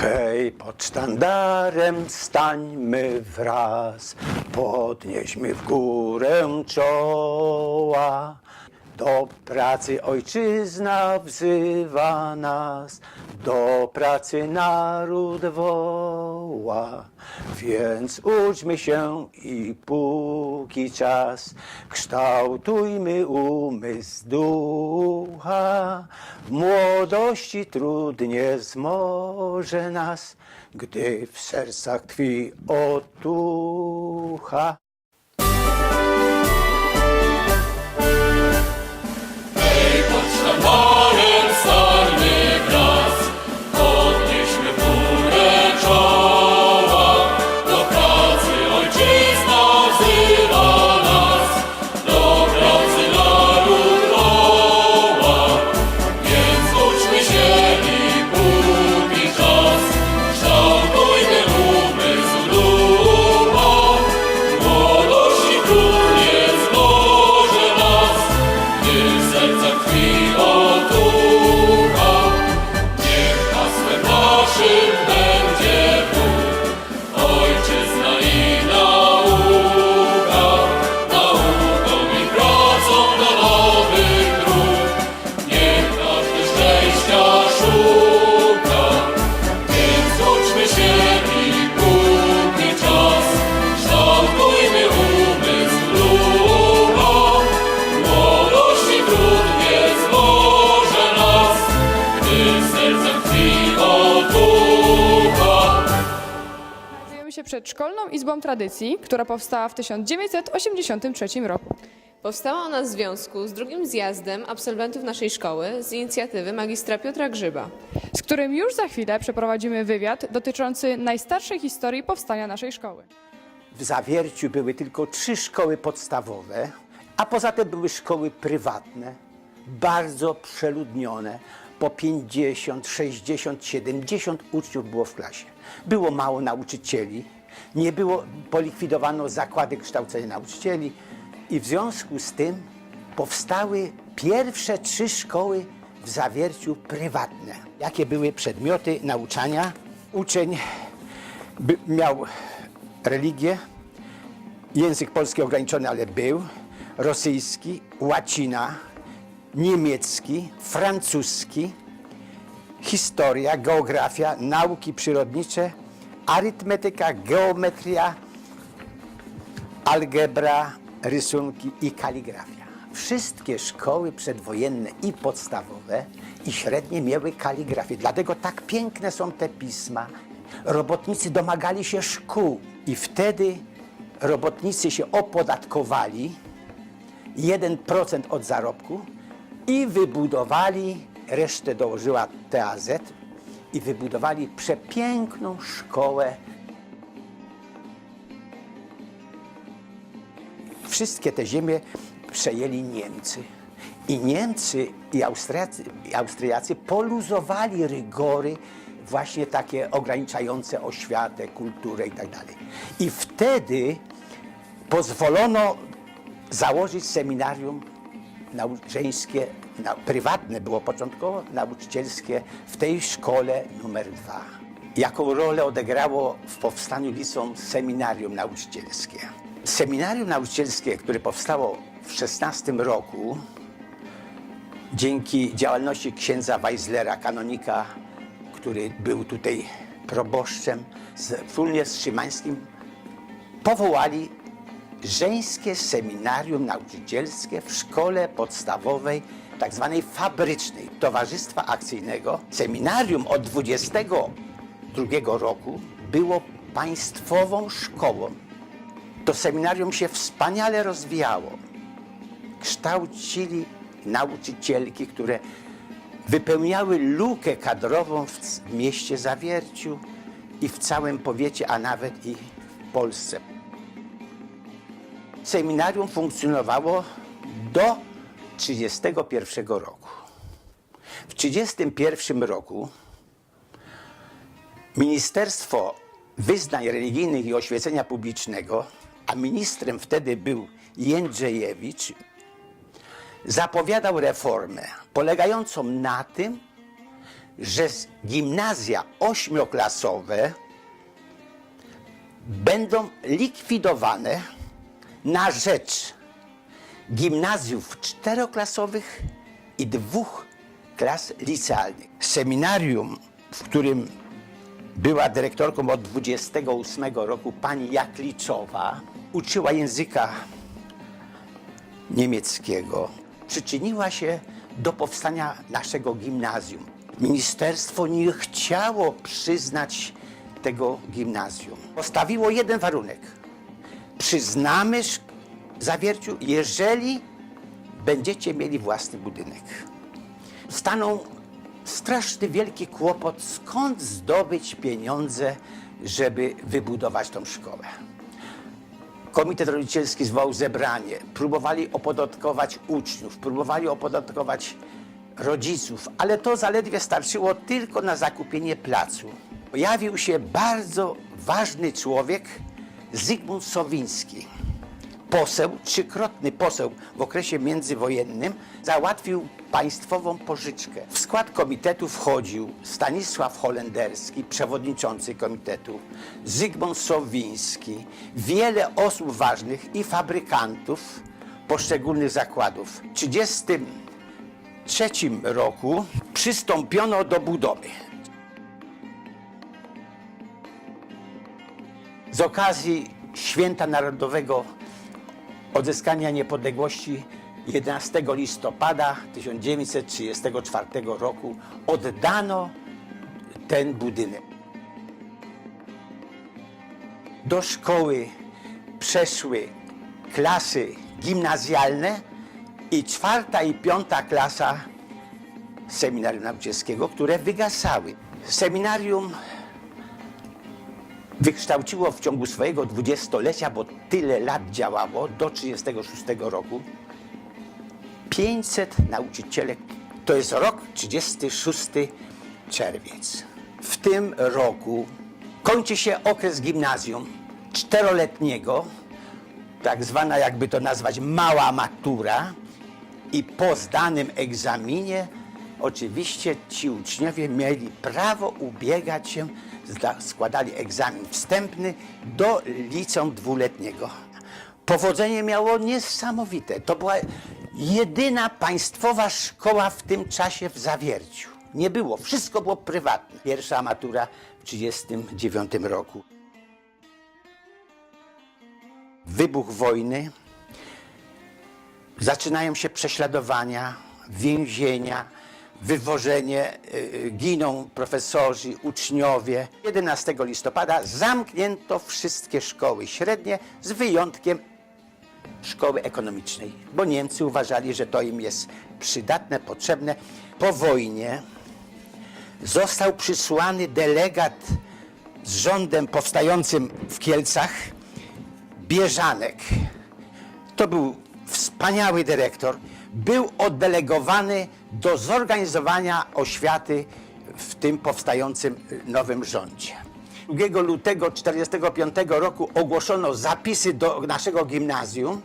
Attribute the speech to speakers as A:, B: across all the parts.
A: Hej, pod sztandarem stańmy wraz, podnieśmy w górę czoła. Do pracy ojczyzna wzywa nas, do pracy naród woła. Więc uczmy się i póki czas, kształtujmy umysł ducha. W młodości trudnie zmoże nas, gdy w sercach tkwi otucha.
B: Sztandarem
C: Znajdujemy się przed Szkolną Izbą Tradycji, która powstała w 1983 roku.
D: Powstała ona w związku z drugim zjazdem absolwentów naszej szkoły z inicjatywy magistra Piotra Grzyba.
C: z którym już za chwilę przeprowadzimy wywiad dotyczący najstarszej historii powstania naszej szkoły.
A: W Zawierciu były tylko trzy szkoły podstawowe, a poza tym były szkoły prywatne, bardzo przeludnione. Po 50, 60, 70 uczniów było w klasie. Było mało nauczycieli, nie było, polikwidowano zakłady kształcenia nauczycieli i w związku z tym powstały pierwsze trzy szkoły w Zawierciu prywatne. Jakie były przedmioty nauczania? Uczeń miał religię, język polski ograniczony, ale był, rosyjski, łacina, niemiecki, francuski, historia, geografia, nauki przyrodnicze, arytmetyka, geometria, algebra, rysunki i kaligrafia. Wszystkie szkoły przedwojenne i podstawowe i średnie miały kaligrafię, dlatego tak piękne są te pisma. Robotnicy domagali się szkół i wtedy robotnicy się opodatkowali 1% od zarobku i wybudowali, resztę dołożyła TAZ i wybudowali przepiękną szkołę wszystkie te ziemie przejęli Niemcy. I Niemcy i Austriacy, i Austriacy poluzowali rygory właśnie takie ograniczające oświatę, kulturę i tak. I wtedy pozwolono założyć seminarium nauczycielskie, na, prywatne było początkowo, nauczycielskie w tej szkole numer dwa. Jaką rolę odegrało w powstaniu liceum seminarium nauczycielskie? Seminarium nauczycielskie, które powstało w XVI roku, dzięki działalności księdza Weislera, kanonika, który był tutaj proboszczem, wspólnie z Szymańskim, powołali żeńskie seminarium nauczycielskie w szkole podstawowej, tak zwanej fabrycznej, Towarzystwa Akcyjnego. Seminarium od 22 roku było państwową szkołą. To seminarium się wspaniale rozwijało. Kształcili nauczycielki, które wypełniały lukę kadrową w mieście Zawierciu i w całym powiecie, a nawet i w Polsce. Seminarium funkcjonowało do 1931 roku. W 1931 roku Ministerstwo Wyznań Religijnych i Oświecenia Publicznego, a ministrem wtedy był że z- gimnazja ośmioklasowe będą likwidowane na rzecz gimnazjów czteroklasowych i dwóch klas licealnych. Seminarium, w którym była dyrektorką od 28 roku pani Jakliczowa, uczyła języka niemieckiego, przyczyniła się do powstania naszego gimnazjum. Ministerstwo nie chciało przyznać tego gimnazjum. Postawiło jeden warunek. Przyznamy zawierciu, jeżeli będziecie mieli własny budynek. Stanął straszny wielki kłopot, skąd zdobyć pieniądze, żeby wybudować tą szkołę. Komitet rodzicielski zwołał zebranie. Próbowali opodatkować uczniów, próbowali opodatkować rodziców, ale to zaledwie starczyło tylko na zakupienie placu. Pojawił się bardzo ważny człowiek, Zygmunt Sowiński. Poseł, trzykrotny poseł w okresie międzywojennym, załatwił państwową pożyczkę. W skład komitetu wchodził Stanisław Holenderski, przewodniczący komitetu, Zygmunt Sowiński, wiele osób ważnych i fabrykantów poszczególnych zakładów. W 1933 roku przystąpiono do budowy. Z okazji Święta Narodowego odzyskania niepodległości 11 listopada 1934 roku oddano ten budynek. Do szkoły przeszły klasy gimnazjalne i czwarta i piąta klasa seminarium nauczycielskiego, które wygasały. Seminarium wykształciło w ciągu swojego dwudziestolecia, bo tyle lat działało, do 1936 roku, 500 nauczycielek. To jest rok 36 czerwiec. W tym roku kończy się okres gimnazjum czteroletniego, tak zwana, jakby to nazwać, mała matura i po zdanym egzaminie oczywiście ci uczniowie mieli prawo ubiegać się, składali egzamin wstępny do liceum dwuletniego. Powodzenie miało niesamowite. To była jedyna państwowa szkoła w tym czasie w Zawierciu. Nie było, wszystko było prywatne. Pierwsza matura w 1939 roku. Wybuch wojny, zaczynają się prześladowania, więzienia, wywożenie, y, giną profesorzy, uczniowie. 11 listopada zamknięto wszystkie szkoły średnie z wyjątkiem szkoły ekonomicznej, bo Niemcy uważali, że to im jest przydatne, potrzebne. Po wojnie został przysłany delegat z rządem powstającym w Kielcach, Bieżanek. To był wspaniały dyrektor. Był oddelegowany do zorganizowania oświaty w tym powstającym nowym rządzie. 2 lutego 1945 roku ogłoszono zapisy do naszego gimnazjum.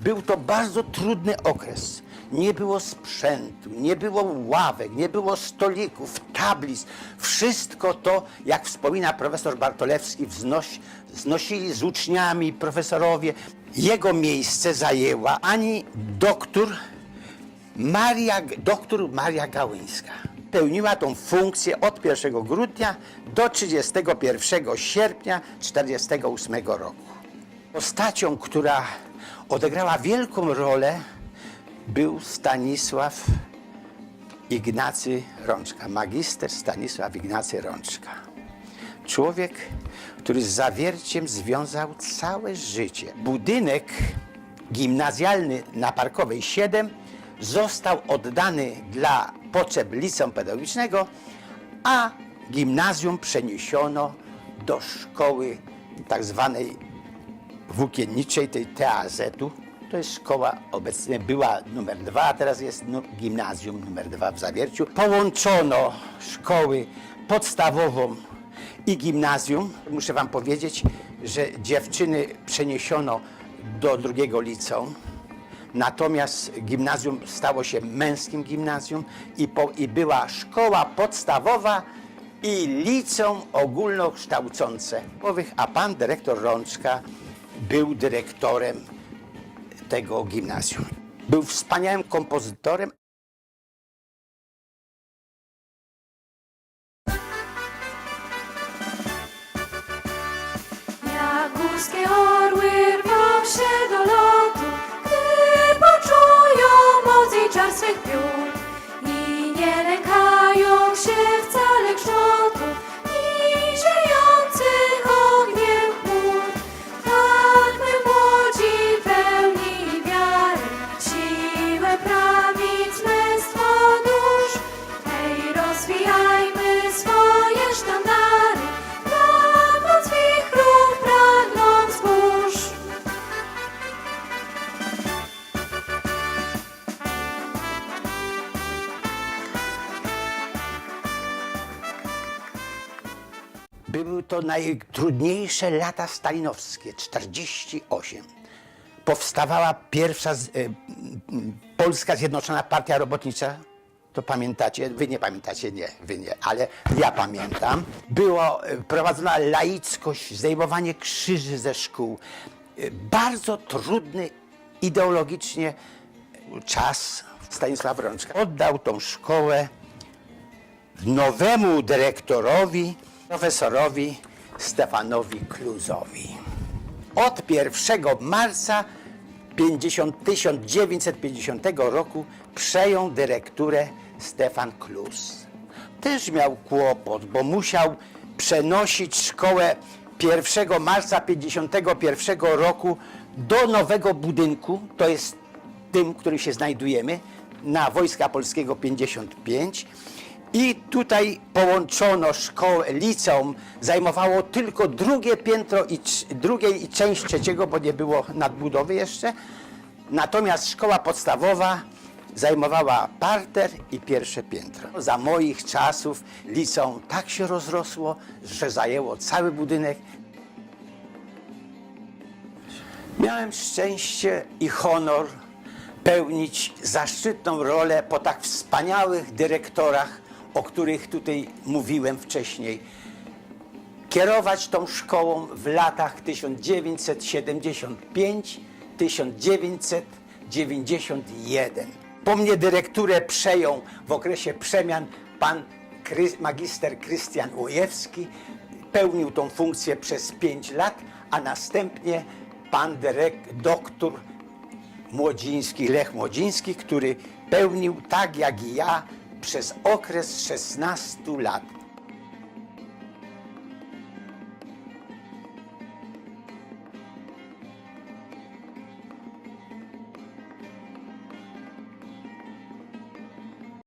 A: Był to bardzo trudny okres. Nie było sprzętu, nie było ławek, nie było stolików, tablic. Wszystko to, jak wspomina profesor Bartolewski, wznoś, znosili z uczniami profesorowie. Jego miejsce zajęła ani doktor Maria, doktor Maria Gałyńska. Pełniła tą funkcję od 1 grudnia do 31 sierpnia 1948 roku. Postacią, która odegrała wielką rolę, był Stanisław Ignacy Rączka, magister Stanisław Ignacy Rączka. Człowiek, który z zawierciem związał całe życie. Budynek gimnazjalny na Parkowej 7 został oddany dla potrzeb liceum pedagogicznego, a gimnazjum przeniesiono do szkoły tak zwanej włókienniczej, tej TAZ-u. To jest szkoła obecnie była numer dwa, a teraz jest gimnazjum numer dwa w Zawierciu. Połączono szkoły podstawową i gimnazjum. Muszę wam powiedzieć, że dziewczyny przeniesiono do drugiego liceum. Natomiast gimnazjum stało się męskim gimnazjum i, po, i była szkoła podstawowa i liceum ogólnokształcące. A pan dyrektor Rączka był dyrektorem tego gimnazjum. Był wspaniałym kompozytorem, to najtrudniejsze lata stalinowskie, 48. Powstawała pierwsza e, Polska Zjednoczona Partia Robotnicza. To pamiętacie? Wy nie pamiętacie? Nie, wy nie, ale ja pamiętam. Było e, prowadzona laickość, zdejmowanie krzyży ze szkół. E, Bardzo trudny ideologicznie czas Stanisław Rączka. Oddał tą szkołę nowemu dyrektorowi, profesorowi Stefanowi Kluzowi. Od 1 marca 50, 1950 roku przejął dyrekturę Stefan Klus. Też miał kłopot, bo musiał przenosić szkołę 1 marca 51 roku do nowego budynku, to jest tym, w którym się znajdujemy, na Wojska Polskiego 55. I tutaj połączono szkołę, liceum, zajmowało tylko drugie piętro i drugie i część trzeciego, bo nie było nadbudowy jeszcze. Natomiast szkoła podstawowa zajmowała parter i pierwsze piętro. Za moich czasów liceum tak się rozrosło, że zajęło cały budynek. Miałem szczęście i honor pełnić zaszczytną rolę po tak wspaniałych dyrektorach, o których tutaj mówiłem wcześniej. Kierować tą szkołą w latach 1975-1991. Po mnie dyrekturę przejął w okresie przemian pan magister Krystian Łojewski. Pełnił tą funkcję przez pięć lat, a następnie pan dyrek, doktor Młodziński, Lech Młodziński, który pełnił tak jak i ja przez okres 16 lat.